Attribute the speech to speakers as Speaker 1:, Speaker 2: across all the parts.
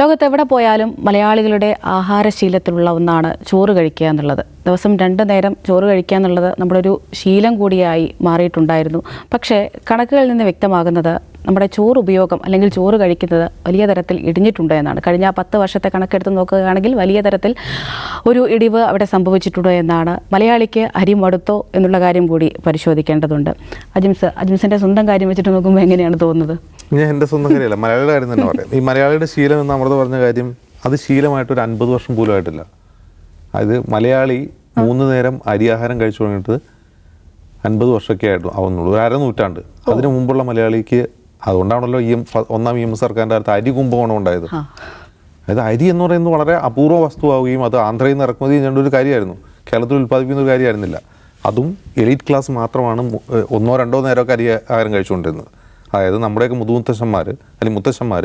Speaker 1: ലോകത്ത് എവിടെ പോയാലും മലയാളികളുടെ ആഹാരശീലത്തിലുള്ള ഒന്നാണ് ചോറ് കഴിക്കുക എന്നുള്ളത്. ദിവസം രണ്ട് നേരം ചോറ് കഴിക്കുക എന്നുള്ളത് നമ്മുടെ ഒരു ശീലം കൂടിയായി മാറിയിട്ടുണ്ടായിരുന്നു. പക്ഷേ കണക്കുകളിൽ നിന്ന് വ്യക്തമാകുന്നത് നമ്മുടെ ചോറ് ഉപയോഗം അല്ലെങ്കിൽ ചോറ് കഴിക്കുന്നത് വലിയ തരത്തിൽ ഇടിഞ്ഞിട്ടുണ്ട് എന്നാണ്. കഴിഞ്ഞ പത്ത് വർഷത്തെ കണക്കെടുത്ത് നോക്കുകയാണെങ്കിൽ വലിയ തരത്തിൽ ഒരു ഇടിവ് അവിടെ സംഭവിച്ചിട്ടുണ്ട് എന്നാണ്. മലയാളിക്ക് അരി മടുത്തോ എന്നുള്ള കാര്യം കൂടി പരിശോധിക്കേണ്ടതുണ്ട്. അജിംസ് അജിംസിന്റെ സ്വന്തം കാര്യം വെച്ചിട്ട് നോക്കുമ്പോൾ എങ്ങനെയാണ് തോന്നുന്നത്?
Speaker 2: ഞാൻ എന്റെ സ്വന്തം കാര്യമല്ല മലയാളിയുടെ കാര്യം തന്നെ പറയാം. ഈ മലയാളിയുടെ ശീലം എന്ന് അമൃത പറഞ്ഞ കാര്യം അത് ശീലമായിട്ട് ഒരു അൻപത് വർഷം പോലും ആയിട്ടില്ല. അതായത് മലയാളി മൂന്ന് നേരം അരിയാഹാരം കഴിച്ചു തുടങ്ങിയിട്ട് അൻപത് വർഷമൊക്കെ ആയിട്ടു ആവുന്നുള്ളൂ ഒരു അരനൂറ്റാണ്ട്. അതിനു മുമ്പുള്ള മലയാളിക്ക് അതുകൊണ്ടാണല്ലോ ഈ ഒന്നാം ഇ എം സർക്കാരിന്റെ കാലത്ത് അരി കുംഭകോണം ഉണ്ടായത്. അതായത് അരി എന്ന് പറയുന്നത് വളരെ അപൂർവ വസ്തുവാകുകയും അത് ആന്ധ്രയിൽ നിന്ന് ഇറക്കുമതി ചെയ്യേണ്ട ഒരു കാര്യമായിരുന്നു. കേരളത്തിൽ ഉൽപ്പാദിപ്പിക്കുന്ന ഒരു കാര്യമായിരുന്നില്ല. അതും എലീറ്റ് ക്ലാസ് മാത്രമാണ് ഒന്നോ രണ്ടോ നേരമൊക്കെ അരി ആഹാരം കഴിച്ചുകൊണ്ടിരുന്നത്. അതായത് നമ്മുടെയൊക്കെ മുതുമുത്തശ്ശന്മാർ അല്ലെങ്കിൽ മുത്തശ്ശന്മാർ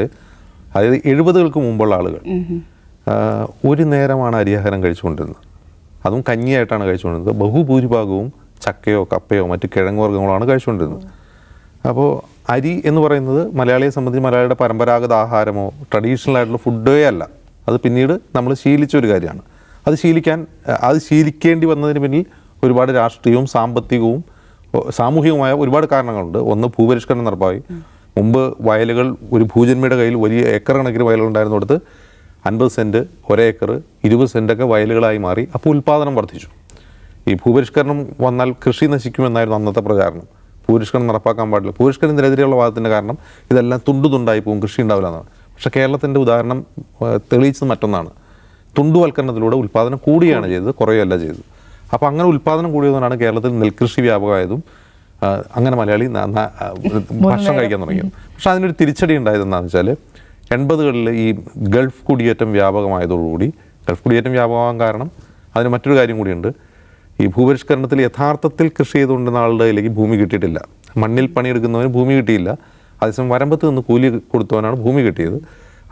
Speaker 2: അതായത് എഴുപതുകൾക്ക് മുമ്പുള്ള ആളുകൾ. ഒരു നേരമാണ് അരിയാഹാരം കഴിച്ചുകൊണ്ടിരുന്നത്. അതും കഞ്ഞിയായിട്ടാണ് കഴിച്ചുകൊണ്ടിരുന്നത്. ബഹുഭൂരിഭാഗവും ചക്കയോ കപ്പയോ മറ്റ് കിഴങ്ങ് വർഗങ്ങളാണ് കഴിച്ചുകൊണ്ടിരുന്നത്. അപ്പോൾ അരി എന്ന് പറയുന്നത് മലയാളിയെ സംബന്ധിച്ച് മലയാളിയുടെ പരമ്പരാഗത ആഹാരമോ ട്രഡീഷണൽ ആയിട്ടുള്ള ഫുഡേ അല്ല. അത് പിന്നീട് നമ്മൾ ശീലിച്ച ഒരു കാര്യമാണ്. അത് ശീലിക്കാൻ അത് ശീലിക്കേണ്ടി വന്നതിന് പിന്നിൽ ഒരുപാട് രാഷ്ട്രീയവും സാമ്പത്തികവും സാമൂഹികവുമായ ഒരുപാട് കാരണങ്ങളുണ്ട്. ഒന്ന് ഭൂപരിഷ്കരണം നടപ്പായി. മുമ്പ് വയലുകൾ ഒരു ഭൂജന്മിയുടെ കയ്യിൽ വലിയ ഏക്കർ കണക്കിന് വയലുകൾ ഉണ്ടായിരുന്നിടത്ത് അൻപത് സെന്റ് ഒരേക്കർ ഇരുപത് സെന്റൊക്കെ വയലുകളായി മാറി. അപ്പോൾ ഉൽപ്പാദനം വർദ്ധിച്ചു. ഈ ഭൂപരിഷ്കരണം വന്നാൽ കൃഷി നശിക്കുമെന്നായിരുന്നു അന്നത്തെ പ്രചാരണം. ഭൂപരിഷ്കരണം നടപ്പാക്കാൻ പാടില്ല. ഭൂപരിഷ്കരണത്തിനെതിരെയുള്ള വാദത്തിന്റെ കാരണം ഇതെല്ലാം തുണ്ടു തുണ്ടായി പോകും. കൃഷി ഉണ്ടാവില്ല എന്നാണ്. പക്ഷേ കേരളത്തിന്റെ ഉദാഹരണം തെളിയിച്ചത് മറ്റൊന്നാണ്. തുണ്ടുവൽക്കരണത്തിലൂടെ ഉൽപ്പാദനം കൂടിയാണ് ചെയ്തത് കുറയുകയല്ല ചെയ്തത്. അപ്പോൾ അങ്ങനെ ഉൽപ്പാദനം കൂടിയതുകൊണ്ടാണ് കേരളത്തിൽ നെൽകൃഷി വ്യാപകമായതും അങ്ങനെ മലയാളി ഭക്ഷണം കഴിക്കാൻ തുടങ്ങിയത്. പക്ഷെ അതിനൊരു തിരിച്ചടി ഉണ്ടായത് എന്താണെന്ന് വെച്ചാൽ എൺപതുകളിൽ ഈ ഗൾഫ് കുടിയേറ്റം വ്യാപകമായതോടുകൂടി ഗൾഫ് കുടിയേറ്റം വ്യാപകമാകാൻ കാരണം അതിന് മറ്റൊരു കാര്യം കൂടിയുണ്ട്. ഈ ഭൂപരിഷ്കരണത്തിൽ യഥാർത്ഥത്തിൽ കൃഷി ചെയ്തുകൊണ്ടിരുന്ന ആളുടെ കയ്യിലേക്ക് ഭൂമി കിട്ടിയിട്ടില്ല. മണ്ണിൽ പണിയെടുക്കുന്നവന് ഭൂമി കിട്ടിയില്ല. അതേസമയം വരമ്പത്ത് നിന്ന് കൂലി കൊടുത്തവനാണ് ഭൂമി കിട്ടിയത്.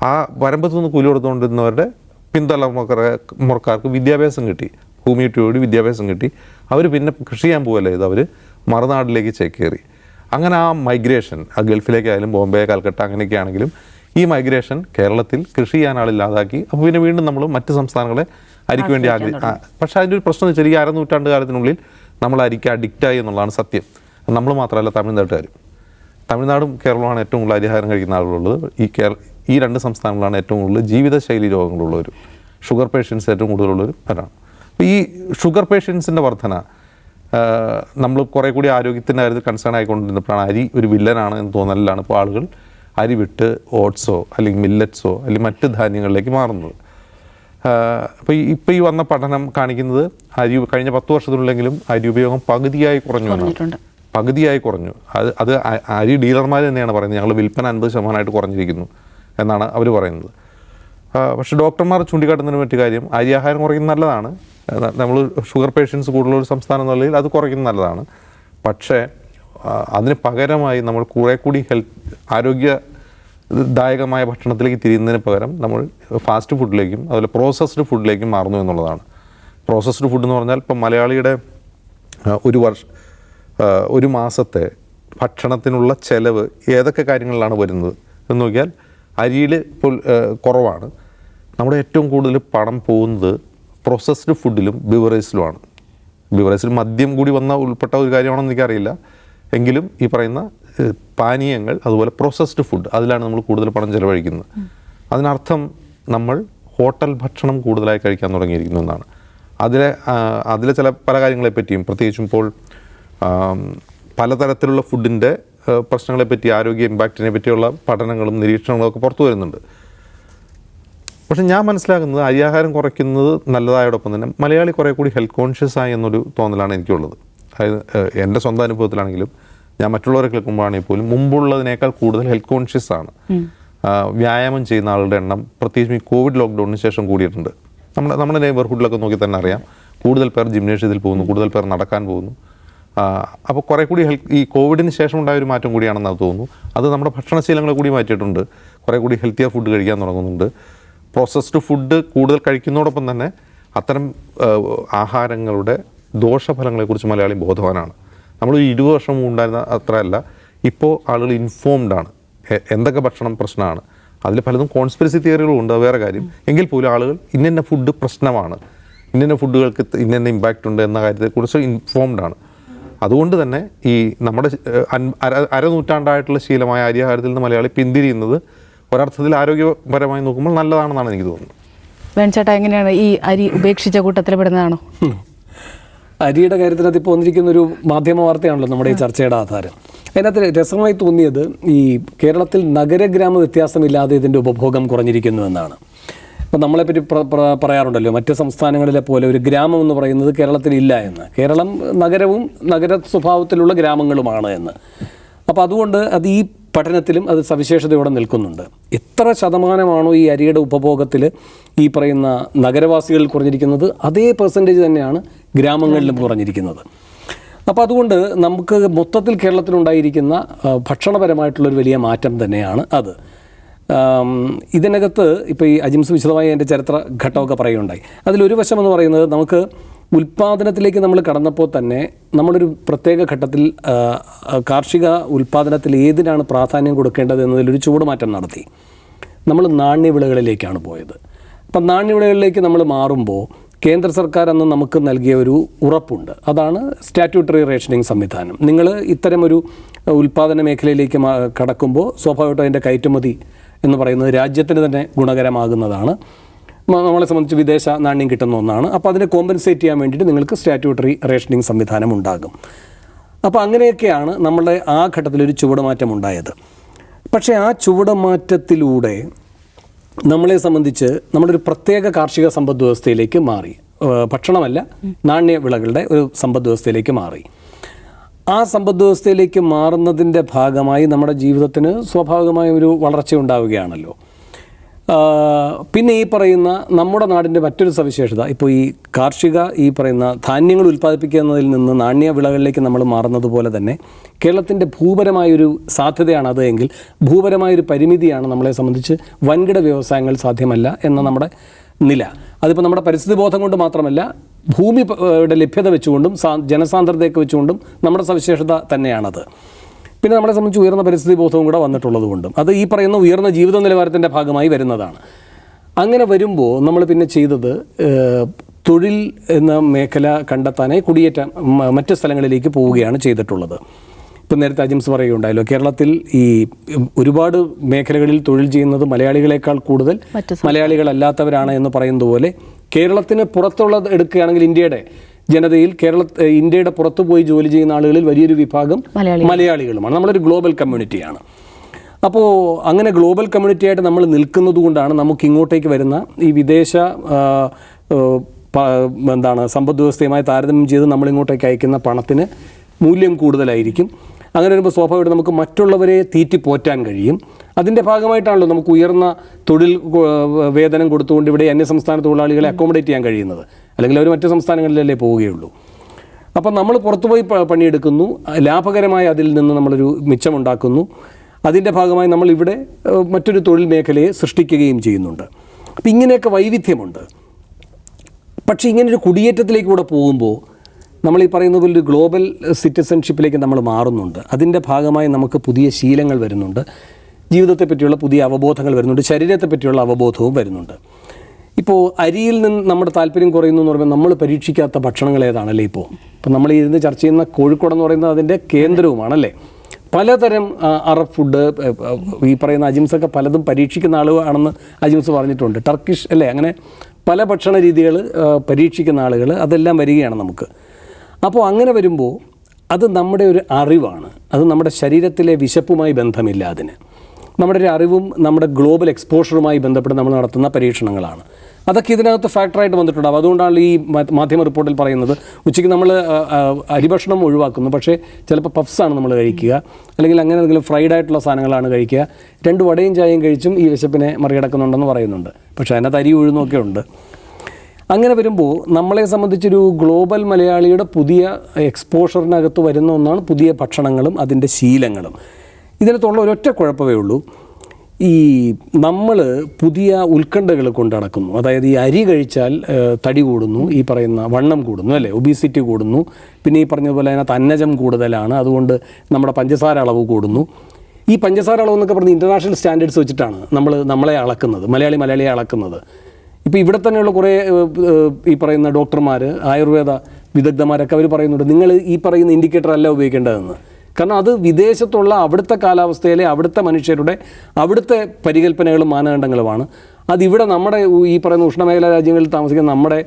Speaker 2: ആ വരമ്പത്ത് നിന്ന് കൂലി കൊടുത്തുകൊണ്ടിരുന്നവരുടെ പിന്തലമുറക്കാർക്ക് വിദ്യാഭ്യാസം കിട്ടി. ഭൂമി കിട്ടിയോടി വിദ്യാഭ്യാസം കിട്ടി. അവർ പിന്നെ കൃഷി ചെയ്യാൻ പോകല്ലേ ഇത് അവർ മറുനാട്ടിലേക്ക് ചേക്കേറി. അങ്ങനെ ആ മൈഗ്രേഷൻ ആ ഗൾഫിലേക്കായാലും ബോംബെ കൽക്കട്ട അങ്ങനെയൊക്കെ ആണെങ്കിലും ഈ മൈഗ്രേഷൻ കേരളത്തിൽ കൃഷി ചെയ്യാൻ ആളില്ലാതാക്കി അപ്പോൾ പിന്നെ വീണ്ടും നമ്മൾ മറ്റ് സംസ്ഥാനങ്ങളെ അരിക്ക് വേണ്ടി ആഗ്രഹി പക്ഷേ അതിന്റെ ഒരു പ്രശ്നം എന്ന് വെച്ചാൽ ഈ അരനൂറ്റാണ്ട് കാലത്തിനുള്ളിൽ നമ്മൾ അരിക്ക് അഡിക്റ്റായി എന്നുള്ളതാണ് സത്യം. നമ്മൾ മാത്രമല്ല തമിഴ്നാട്ടുകാരും. തമിഴ്നാടും കേരളമാണ് ഏറ്റവും കൂടുതൽ അരിഹാരം കഴിക്കുന്ന ആളുകളുള്ളത്. ഈ കേരള ഈ രണ്ട് സംസ്ഥാനങ്ങളാണ് ഏറ്റവും കൂടുതൽ ജീവിതശൈലി രോഗങ്ങളുള്ളവരും. ഷുഗർ പേഷ്യൻസ് ഏറ്റവും കൂടുതലുള്ളവരും അവരാണ് ഈ ഷുഗർ പേഷ്യൻസിന്റെ വർധന നമ്മൾ കുറേ കൂടി ആരോഗ്യത്തിന്റെ കാര്യത്തിൽ കൺസേൺ ആയിക്കൊണ്ടിരുന്നപ്പോഴാണ് അരി ഒരു വില്ലനാണ് എന്ന് തോന്നലിലാണ് ഇപ്പോൾ ആളുകൾ അരി വിട്ട് ഓട്സോ അല്ലെങ്കിൽ മില്ലറ്റ്സോ അല്ലെങ്കിൽ മറ്റ് ധാന്യങ്ങളിലേക്ക് മാറുന്നത്. അപ്പോൾ ഇപ്പോൾ ഈ വന്ന പഠനം കാണിക്കുന്നത് അരി കഴിഞ്ഞ പത്ത് വർഷത്തിനുള്ളെങ്കിലും അരി ഉപയോഗം പകുതിയായി കുറഞ്ഞു എന്നാണ്. പകുതിയായി കുറഞ്ഞു. അത് അത് അരി ഡീലർമാർ തന്നെയാണ് പറയുന്നത്. ഞങ്ങൾ വിൽപ്പന അൻപത് ശതമാനമായിട്ട് കുറഞ്ഞിരിക്കുന്നു എന്നാണ് അവർ പറയുന്നത്. പക്ഷേ ഡോക്ടർമാർ ചൂണ്ടിക്കാട്ടുന്നതിന് മറ്റു കാര്യം അരിയാഹാരം കുറയ്ക്കുന്നത് നല്ലതാണ്. നമ്മൾ ഷുഗർ പേഷ്യൻസ് കൂടുതലുള്ള സംസ്ഥാനം എന്നുള്ളതിൽ അത് കുറയ്ക്കുന്നത് നല്ലതാണ്. പക്ഷേ അതിന് പകരമായി നമ്മൾ കുറേ കൂടി ഹെൽത്ത് ആരോഗ്യ ദായകമായ ഭക്ഷണത്തിലേക്ക് തിരിയുന്നതിന് പകരം നമ്മൾ ഫാസ്റ്റ് ഫുഡിലേക്കും അതുപോലെ പ്രോസസ്ഡ് ഫുഡിലേക്കും മാറുന്നു എന്നുള്ളതാണ്. പ്രോസസ്ഡ് ഫുഡ് എന്ന് പറഞ്ഞാൽ ഇപ്പം മലയാളിയുടെ ഒരു വർഷ ഒരു മാസത്തെ ഭക്ഷണത്തിനുള്ള ചെലവ് ഏതൊക്കെ കാര്യങ്ങളിലാണ് വരുന്നത് എന്ന് നോക്കിയാൽ അരിയിൽ ഇപ്പോൾ കുറവാണ്. നമ്മുടെ ഏറ്റവും കൂടുതൽ പണം പോകുന്നത് പ്രോസസ്ഡ് ഫുഡിലും ബിവറേജിലുമാണ് ബിവറേജിൽ മദ്യം കൂടി വന്ന ഉൾപ്പെട്ട ഒരു കാര്യമാണെന്ന് എനിക്കറിയില്ല. എങ്കിലും ഈ പറയുന്ന പാനീയങ്ങൾ അതുപോലെ പ്രോസസ്ഡ് ഫുഡ് അതിലാണ് നമ്മൾ കൂടുതൽ പണം ചിലവഴിക്കുന്നത്. അതിനർത്ഥം നമ്മൾ ഹോട്ടൽ ഭക്ഷണം കൂടുതലായി കഴിക്കാൻ തുടങ്ങിയിരിക്കുന്നു എന്നാണ്. അതിലെ അതിലെ ചില പല കാര്യങ്ങളെ പറ്റിയും പ്രത്യേകിച്ചും ഇപ്പോൾ പലതരത്തിലുള്ള ഫുഡിന്റെ പ്രശ്നങ്ങളെ പറ്റി ആരോഗ്യ ഇമ്പാക്റ്റിനെ പറ്റിയുള്ള പഠനങ്ങളും നിരീക്ഷണങ്ങളും ഒക്കെ പുറത്തു വരുന്നുണ്ട്. പക്ഷെ ഞാൻ മനസ്സിലാക്കുന്നത് അരിയാഹാരം കുറയ്ക്കുന്നത് നല്ലതായോടൊപ്പം തന്നെ മലയാളി കുറേ കൂടി ഹെൽത്ത് കോൺഷ്യസ് ആയി എന്നൊരു തോന്നലാണ് എനിക്കുള്ളത്. അതായത് എന്റെ സ്വന്തം അനുഭവത്തിലാണെങ്കിലും ഞാൻ മറ്റുള്ളവരെ കേൾക്കുമ്പോഴാണെങ്കിൽ പോലും മുമ്പുള്ളതിനേക്കാൾ കൂടുതൽ ഹെൽത്ത് കോൺഷ്യസ് ആണ്. വ്യായാമം ചെയ്യുന്ന ആളുടെ എണ്ണം പ്രത്യേകിച്ചും ഈ കോവിഡ് ലോക്ക്ഡൗണിന് ശേഷം കൂടിയിട്ടുണ്ട്. നമ്മുടെ നമ്മുടെ നെയ്ബർഹുഡിലൊക്കെ നോക്കി തന്നെ അറിയാം. കൂടുതൽ പേർ ജിംനേഷ്യത്തിൽ പോകുന്നു കൂടുതൽ പേർ നടക്കാൻ പോകുന്നു. അപ്പോൾ കുറേ കൂടി ഹെൽത്ത് ഈ കോവിഡിന് ശേഷം ഉണ്ടായ ഒരു മാറ്റം കൂടിയാണെന്ന് തോന്നുന്നു. അത് നമ്മുടെ ഭക്ഷണശീലങ്ങളെ കൂടി മാറ്റിയിട്ടുണ്ട്. കുറേ കൂടി ഹെൽത്തിയർ ഫുഡ് കഴിക്കാൻ തുടങ്ങുന്നുണ്ട്. പ്രോസസ്ഡ് ഫുഡ് കൂടുതൽ കഴിക്കുന്നതോടൊപ്പം തന്നെ അത്തരം ആഹാരങ്ങളുടെ ദോഷഫലങ്ങളെക്കുറിച്ച് മലയാളി ബോധവാനാണ്. നമ്മൾ ഇരുപത് വർഷം മുമ്പ് ഉണ്ടായിരുന്ന അത്രയല്ല. ഇപ്പോൾ ആളുകൾ ഇൻഫോംഡ് ആണ്. എന്തൊക്കെ ഭക്ഷണം പ്രശ്നമാണ്. അതിൽ പലതും കോൺസ്പിറസി തിയറികളും ഉണ്ട്. വേറെ കാര്യം. എങ്കിൽ പോലും ആളുകൾ ഇന്ന ഫുഡ് പ്രശ്നമാണ്. ഇന്ന ഫുഡുകൾക്ക് ഇന്ന ഇമ്പാക്റ്റ് ഉണ്ട് എന്ന കാര്യത്തെക്കുറിച്ച് ഇൻഫോംഡ് ആണ്. അതുകൊണ്ട് തന്നെ ഈ നമ്മുടെ അര അരനൂറ്റാണ്ടായിട്ടുള്ള ശീലമായ അരിയാഹാരത്തിൽ നിന്ന് മലയാളി പിന്തിരിയുന്നത് ഒരർത്ഥത്തിൽ ആരോഗ്യപരമായി നോക്കുമ്പോൾ നല്ലതാണെന്നാണ് എനിക്ക് തോന്നുന്നത്.
Speaker 1: വേണിച്ചേട്ടാ എങ്ങനെയാണ് ഈ അരി ഉപേക്ഷിച്ച കൂട്ടത്തിൽ പെടുന്നതാണോ?
Speaker 3: അരിയുടെ കാര്യത്തിനകത്ത് ഇപ്പോൾ വന്നിരിക്കുന്ന ഒരു മാധ്യമ വാർത്തയാണല്ലോ നമ്മുടെ ഈ ചർച്ചയുടെ ആധാരം. അതിനകത്ത് രസമായി തോന്നിയത് ഈ കേരളത്തിൽ നഗരഗ്രാമ വ്യത്യാസമില്ലാതെ ഇതിന്റെ ഉപഭോഗം കുറഞ്ഞിരിക്കുന്നു എന്നാണ്. അപ്പോൾ നമ്മളെപ്പറ്റി പറയാറുണ്ടല്ലോ മറ്റ് സംസ്ഥാനങ്ങളിലെ പോലെ ഒരു ഗ്രാമം എന്ന് പറയുന്നത് കേരളത്തിൽ ഇല്ല എന്ന്. കേരളം നഗരവും നഗര സ്വഭാവത്തിലുള്ള ഗ്രാമങ്ങളുമാണ് എന്ന്. അപ്പോൾ അതുകൊണ്ട് അത് ഈ പഠനത്തിലും അത് സവിശേഷതയോടെ നിൽക്കുന്നുണ്ട്. എത്ര ശതമാനമാണോ ഈ അരിയുടെ ഉപഭോഗത്തിൽ ഈ പറയുന്ന നഗരവാസികൾ കുറഞ്ഞിരിക്കുന്നത് അതേ പെർസെന്റേജ് തന്നെയാണ് ഗ്രാമങ്ങളിലും കുറഞ്ഞിരിക്കുന്നത്. അപ്പോൾ അതുകൊണ്ട് നമുക്ക് മൊത്തത്തിൽ കേരളത്തിലുണ്ടായിരിക്കുന്ന ഭക്ഷണപരമായിട്ടുള്ളൊരു വലിയ മാറ്റം തന്നെയാണ് അത്. ഇതിനകത്ത് ഇപ്പോൾ ഈ അജിംസ് വിശദമായി എന്റെ ചരിത്ര ഘട്ടമൊക്കെ പറയുകയുണ്ടായി. അതിലൊരു വശം എന്ന് പറയുന്നത് നമുക്ക് ഉൽപ്പാദനത്തിലേക്ക് നമ്മൾ കടന്നപ്പോൾ തന്നെ നമ്മളൊരു പ്രത്യേക ഘട്ടത്തിൽ കാർഷിക ഉൽപ്പാദനത്തിൽ ഏതിനാണ് പ്രാധാന്യം കൊടുക്കേണ്ടത് എന്നതിലൊരു ചൂടുമാറ്റം നടത്തി. നമ്മൾ നാണ്യവിളകളിലേക്കാണ് പോയത്. അപ്പം നാണ്യവിളകളിലേക്ക് നമ്മൾ മാറുമ്പോൾ കേന്ദ്ര സർക്കാർ അന്ന് നമുക്ക് നൽകിയ ഒരു ഉറപ്പുണ്ട്. അതാണ് സ്റ്റാറ്റ്യൂട്ടറി റേഷനിങ് സംവിധാനം. നിങ്ങൾ ഇത്തരമൊരു ഉൽപ്പാദന മേഖലയിലേക്ക് കടക്കുമ്പോൾ സ്വാഭാവികമായിട്ടും അതിന്റെ കയറ്റുമതി എന്ന് പറയുന്നത് രാജ്യത്തിന് തന്നെ ഗുണകരമാകുന്നതാണ്. നമ്മളെ സംബന്ധിച്ച് വിദേശ നാണ്യം കിട്ടുന്ന ഒന്നാണ്. അപ്പോൾ അതിനെ കോമ്പൻസേറ്റ് ചെയ്യാൻ വേണ്ടിയിട്ട് നിങ്ങൾക്ക് സ്റ്റാറ്റ്യൂട്ടറി റേഷനിങ് സംവിധാനം ഉണ്ടാകും. അപ്പോൾ അങ്ങനെയൊക്കെയാണ് നമ്മളുടെ ആ ഘട്ടത്തിലൊരു ചുവടുമാറ്റം ഉണ്ടായത്. പക്ഷേ ആ ചുവടുമാറ്റത്തിലൂടെ നമ്മളെ സംബന്ധിച്ച് നമ്മളൊരു പ്രത്യേക കാർഷിക സമ്പദ് വ്യവസ്ഥയിലേക്ക് മാറി. ഭക്ഷണമല്ല നാണ്യ വിളകളുടെ ഒരു സമ്പദ് വ്യവസ്ഥയിലേക്ക് മാറി. ആ സമ്പദ് വ്യവസ്ഥയിലേക്ക് മാറുന്നതിന്റെ ഭാഗമായി നമ്മുടെ ജീവിതത്തിന് സ്വാഭാവികമായ ഒരു വളർച്ച ഉണ്ടാവുകയാണല്ലോ. പിന്നെ ഈ പറയുന്ന നമ്മുടെ നാടിന്റെ മറ്റൊരു സവിശേഷത ഇപ്പോൾ ഈ കാർഷിക ഈ പറയുന്ന ധാന്യങ്ങൾ ഉൽപ്പാദിപ്പിക്കുന്നതിൽ നിന്ന് നാണ്യ വിളകളിലേക്ക് നമ്മൾ മാറുന്നത് പോലെ തന്നെ കേരളത്തിന്റെ ഭൂപരമായൊരു സാധ്യതയാണ് അത് എങ്കിൽ ഭൂപരമായൊരു പരിമിതിയാണ് നമ്മളെ സംബന്ധിച്ച് വൻകിട വ്യവസായങ്ങൾ സാധ്യമല്ല എന്ന നമ്മുടെ നില. അതിപ്പോൾ നമ്മുടെ പരിസ്ഥിതി ബോധം കൊണ്ട് മാത്രമല്ല ഭൂമി പ- യുടെ ലഭ്യത വെച്ചുകൊണ്ടും സാ ജനസാന്ദ്രതയൊക്കെ വെച്ചുകൊണ്ടും നമ്മുടെ സവിശേഷത തന്നെയാണത്. പിന്നെ നമ്മളെ സംബന്ധിച്ച് ഉയർന്ന പരിസ്ഥിതി ബോധവും കൂടെ വന്നിട്ടുള്ളത് കൊണ്ടും അത് ഈ പറയുന്ന ഉയർന്ന ജീവിത നിലവാരത്തിന്റെ ഭാഗമായി വരുന്നതാണ്. അങ്ങനെ വരുമ്പോൾ നമ്മൾ പിന്നെ ചെയ്തത് തൊഴിൽ എന്ന മേഖല കണ്ടെത്താനായി കുടിയേറ്റ മറ്റ് സ്ഥലങ്ങളിലേക്ക് പോവുകയാണ് ചെയ്തിട്ടുള്ളത്. ഇപ്പം നേരത്തെ അജിംസ് പറയുകയുണ്ടായല്ലോ കേരളത്തിൽ ഈ ഒരുപാട് മേഖലകളിൽ തൊഴിൽ ചെയ്യുന്നത് മലയാളികളെക്കാൾ കൂടുതൽ മലയാളികളല്ലാത്തവരാണ് എന്ന് പറയുന്നത് പോലെ കേരളത്തിന് പുറത്തുള്ളത് എടുക്കുകയാണെങ്കിൽ ഇന്ത്യയുടെ ജനതയിൽ കേരള ഇന്ത്യയുടെ പുറത്തു പോയി ജോലി ചെയ്യുന്ന ആളുകളിൽ വലിയൊരു വിഭാഗം. മലയാളികളുമാണ്. നമ്മളൊരു ഗ്ലോബൽ കമ്മ്യൂണിറ്റിയാണ്. അപ്പോൾ അങ്ങനെ ഗ്ലോബൽ കമ്മ്യൂണിറ്റി ആയിട്ട് നമ്മൾ നിൽക്കുന്നത് കൊണ്ടാണ് നമുക്ക് ഇങ്ങോട്ടേക്ക് വരുന്ന ഈ വിദേശ എന്താണ് സമ്പദ് വ്യവസ്ഥയുമായി താരതമ്യം ചെയ്ത് നമ്മൾ ഇങ്ങോട്ടേക്ക് അയക്കുന്ന പണത്തിന് മൂല്യം കൂടുതലായിരിക്കും. അങ്ങനെ വരുമ്പോൾ സ്വാഭാവികമായിട്ട് നമുക്ക് മറ്റുള്ളവരെ തീറ്റി പോറ്റാൻ കഴിയും. അതിന്റെ ഭാഗമായിട്ടാണല്ലോ നമുക്ക് ഉയർന്ന തൊഴിൽ വേതനം കൊടുത്തുകൊണ്ട് ഇവിടെ അന്യസംസ്ഥാന തൊഴിലാളികളെ അക്കോമഡേറ്റ് ചെയ്യാൻ കഴിയുന്നത്. അല്ലെങ്കിൽ അവർ മറ്റു സംസ്ഥാനങ്ങളിലല്ലേ പോവുകയുള്ളൂ. അപ്പം നമ്മൾ പുറത്തുപോയി പണിയെടുക്കുന്നു. ലാഭകരമായ അതിൽ നിന്ന് നമ്മളൊരു മിച്ചമുണ്ടാക്കുന്നു. അതിന്റെ ഭാഗമായി നമ്മൾ ഇവിടെ മറ്റൊരു തൊഴിൽ മേഖലയെ സൃഷ്ടിക്കുകയും ചെയ്യുന്നുണ്ട്. അപ്പം ഇങ്ങനെയൊക്കെ വൈവിധ്യമുണ്ട്. പക്ഷേ ഇങ്ങനൊരു കുടിയേറ്റത്തിലേക്ക് കൂടെ പോകുമ്പോൾ നമ്മൾ ഈ പറയുന്ന പോലെ ഒരു ഗ്ലോബൽ സിറ്റിസൺഷിപ്പിലേക്ക് നമ്മൾ മാറുന്നുണ്ട്. അതിന്റെ ഭാഗമായി നമുക്ക് പുതിയ ശീലങ്ങൾ വരുന്നുണ്ട്. ജീവിതത്തെ പറ്റിയുള്ള പുതിയ അവബോധങ്ങൾ വരുന്നുണ്ട്. ശരീരത്തെ പറ്റിയുള്ള അവബോധവും വരുന്നുണ്ട്. ഇപ്പോൾ അരിയിൽ നിന്ന് നമ്മുടെ താല്പര്യം കുറയുന്നു എന്ന് പറയുമ്പോൾ നമ്മൾ പരീക്ഷിക്കാത്ത ഭക്ഷണങ്ങൾ ഏതാണല്ലേ ഇപ്പോൾ ഇപ്പം നമ്മൾ ഇരുന്ന് ചർച്ച ചെയ്യുന്ന കോഴിക്കോട് എന്ന് പറയുന്നത് അതിന്റെ കേന്ദ്രവുമാണല്ലേ? പലതരം അറബ് ഫുഡ് ഈ പറയുന്ന അജിംസൊക്കെ പലതും പരീക്ഷിക്കുന്ന ആളുകളാണെന്ന് അജിംസ് പറഞ്ഞിട്ടുണ്ട്. ടർക്കിഷ് അല്ലേ? അങ്ങനെ പല ഭക്ഷണ രീതികൾ പരീക്ഷിക്കുന്ന ആളുകൾ അതെല്ലാം വരികയാണ് നമുക്ക്. അപ്പോൾ അങ്ങനെ വരുമ്പോൾ അത് നമ്മുടെ ഒരു അറിവാണ്. അത് നമ്മുടെ ശരീരത്തിലെ വിശപ്പുമായി ബന്ധമില്ല അതിന്. നമ്മുടെ ഒരു അറിവും നമ്മുടെ ഗ്ലോബൽ എക്സ്പോഷറുമായി ബന്ധപ്പെട്ട് നമ്മൾ നടത്തുന്ന പരീക്ഷണങ്ങളാണ്. അതൊക്കെ ഇതിനകത്ത് ഫാക്ടറായിട്ട് വന്നിട്ടുണ്ടാവും. അതുകൊണ്ടാണ് ഈ മാധ്യമ റിപ്പോർട്ടിൽ പറയുന്നത് ഉച്ചയ്ക്ക് നമ്മൾ അരിഭക്ഷണം ഒഴിവാക്കുന്നു. പക്ഷേ ചിലപ്പോൾ പഫ്സാണ് നമ്മൾ കഴിക്കുക. അല്ലെങ്കിൽ അങ്ങനെ എന്തെങ്കിലും ഫ്രൈഡ് ആയിട്ടുള്ള സാധനങ്ങളാണ് കഴിക്കുക. രണ്ട് വടയും ചായയും കഴിച്ചും ഈ വിശപ്പിനെ മറികടക്കുന്നുണ്ടെന്ന് പറയുന്നുണ്ട്. പക്ഷേ അതിനകത്ത് അരി ഉഴുന്നൊക്കെ ഉണ്ട്. അങ്ങനെ വരുമ്പോൾ നമ്മളെ സംബന്ധിച്ചൊരു ഗ്ലോബൽ മലയാളിയുടെ പുതിയ എക്സ്പോഷറിനകത്ത് വരുന്ന ഒന്നാണ് പുതിയ ഭക്ഷണങ്ങളും അതിന്റെ ശീലങ്ങളും. ഇതിനകത്തുള്ള ഒരൊറ്റ കുഴപ്പമേ ഉള്ളൂ. ഈ നമ്മൾ പുതിയ ഉത്കണ്ഠകൾ കൊണ്ട് നടക്കുന്നു. അതായത് ഈ അരി കഴിച്ചാൽ തടി കൂടുന്നു ഈ പറയുന്ന വണ്ണം കൂടുന്നു അല്ലേ? ഒബീസിറ്റി കൂടുന്നു. പിന്നെ ഈ പറഞ്ഞതുപോലെ അതിനകത്ത് അന്നജം കൂടുതലാണ്. അതുകൊണ്ട് നമ്മുടെ പഞ്ചസാര അളവ് കൂടുന്നു. ഈ പഞ്ചസാര അളവ് എന്നൊക്കെ പറഞ്ഞ് ഇന്റർനാഷണൽ സ്റ്റാൻഡേർഡ്സ് വെച്ചിട്ടാണ് നമ്മൾ നമ്മളെ അളക്കുന്നത്. മലയാളി മലയാളിയെ അളക്കുന്നത്. ഇപ്പോൾ ഇവിടെ തന്നെയുള്ള കുറേ ഈ പറയുന്ന ഡോക്ടർമാർ ആയുർവേദ വിദഗ്ധന്മാരൊക്കെ അവർ പറയുന്നുണ്ട് നിങ്ങൾ ഈ പറയുന്ന ഇൻഡിക്കേറ്റർ അല്ല ഉപയോഗിക്കേണ്ടതെന്ന്. കാരണം അത് വിദേശത്തുള്ള അവിടുത്തെ കാലാവസ്ഥയിലെ അവിടുത്തെ മനുഷ്യരുടെ അവിടുത്തെ പരികല്പനകളും മാനദണ്ഡങ്ങളുമാണ്. അതിവിടെ നമ്മുടെ ഈ പറയുന്ന ഉഷ്ണമേഖലാ രാജ്യങ്ങളിൽ താമസിക്കുന്ന നമ്മുടെ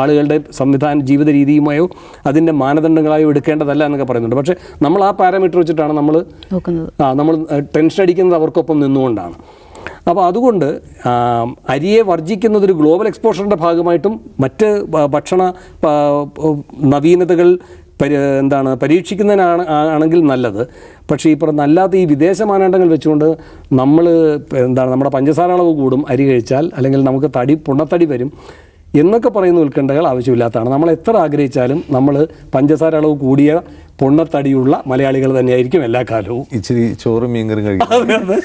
Speaker 3: ആളുകളുടെ സംവിധാന ജീവിത രീതിയുമായോ അതിന്റെ മാനദണ്ഡങ്ങളായോ എടുക്കേണ്ടതല്ല എന്നൊക്കെ പറയുന്നുണ്ട്. പക്ഷേ നമ്മൾ ആ പാരാമീറ്റർ വെച്ചിട്ടാണ് നമ്മൾ
Speaker 1: നോക്കുന്നത്.
Speaker 3: ആ നമ്മൾ ടെൻഷൻ അടിക്കുന്നത് അവർക്കൊപ്പം നിന്നുകൊണ്ടാണ്. അപ്പോൾ അതുകൊണ്ട് അരിയെ വർജിക്കുന്നത് ഒരു ഗ്ലോബൽ എക്സ്പോഷറിന്റെ ഭാഗമായിട്ടും മറ്റ് ഭക്ഷണ നവീനതകൾ പരി എന്താണ് പരീക്ഷിക്കുന്നതിനാണ് ആണെങ്കിൽ നല്ലത്. പക്ഷേ ഇപ്പോൾ അല്ലാത്ത ഈ വിദേശ മാനദണ്ഡങ്ങൾ വെച്ചുകൊണ്ട് നമ്മൾ എന്താണ് നമ്മുടെ പഞ്ചസാര അളവ് കൂടും അരി കഴിച്ചാൽ അല്ലെങ്കിൽ നമുക്ക് തടി പുണ്ണത്തടി വരും എന്നൊക്കെ പറയുന്ന ഉത്കണ്ഠകൾ ആവശ്യമില്ലാത്തതാണ്. നമ്മൾ എത്ര ആഗ്രഹിച്ചാലും നമ്മൾ പഞ്ചസാര അളവ് കൂടിയ പൊണ്ണത്തടിയുള്ള മലയാളികൾ തന്നെയായിരിക്കും എല്ലാ കാലവും.
Speaker 2: ഇച്ചിരി ചോറും മീൻകറിയും കഴിക്കും.